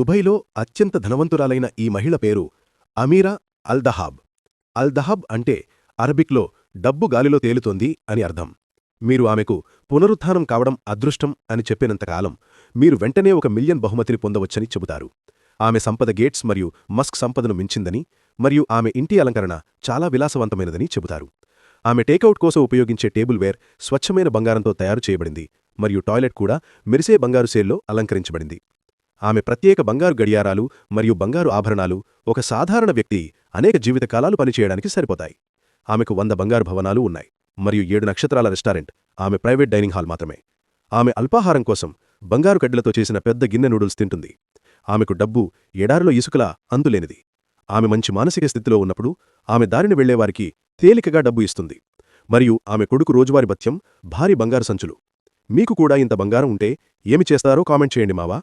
దుబైలో అత్యంత ధనవంతురాలైన ఈ మహిళ పేరు అమీరా అల్దహాబ్. అల్దహాబ్ అంటే అరబిక్లో డబ్బు గాలిలో తేలుతోంది అని అర్థం. మీరు ఆమెకు పునరుత్థానం కావడం అదృష్టం అని చెప్పినంతకాలం మీరు వెంటనే ఒక మిలియన్ బహుమతిని పొందవచ్చని చెబుతారు. ఆమె సంపద గేట్స్ మరియు మస్క్ సంపదను మించిందని మరియు ఆమె ఇంటి అలంకరణ చాలా విలాసవంతమైనదని చెబుతారు. ఆమె టేకౌట్ కోసం ఉపయోగించే టేబుల్వేర్ స్వచ్ఛమైన బంగారంతో తయారు చేయబడింది మరియు టాయిలెట్ కూడా మెరిసే బంగారు సేల్లో అలంకరించబడింది. ఆమె ప్రత్యేక బంగారు గడియారాలు మరియు బంగారు ఆభరణాలు ఒక సాధారణ వ్యక్తి అనేక జీవితకాలాలు పనిచేయడానికి సరిపోతాయి. ఆమెకు వంద బంగారు భవనాలు ఉన్నాయి మరియు ఏడు నక్షత్రాల రెస్టారెంట్ ఆమె ప్రైవేట్ డైనింగ్ హాల్ మాత్రమే. ఆమె అల్పాహారం కోసం బంగారు కడ్డలతో చేసిన పెద్ద గిన్నె నూడుల్స్ తింటుంది. ఆమెకు డబ్బు ఎడారిలో ఇసుకలా అందులేనిది. ఆమె మంచి మానసిక స్థితిలో ఉన్నప్పుడు ఆమె దారిని వెళ్ళేవారికి తేలికగా డబ్బు ఇస్తుంది. మరియు ఆమె కొడుకు రోజువారి భత్యం భారీ బంగారు సంచులు. మీకు కూడా ఇంత బంగారం ఉంటే ఏమి చేస్తారో కామెంట్ చేయండి మావా.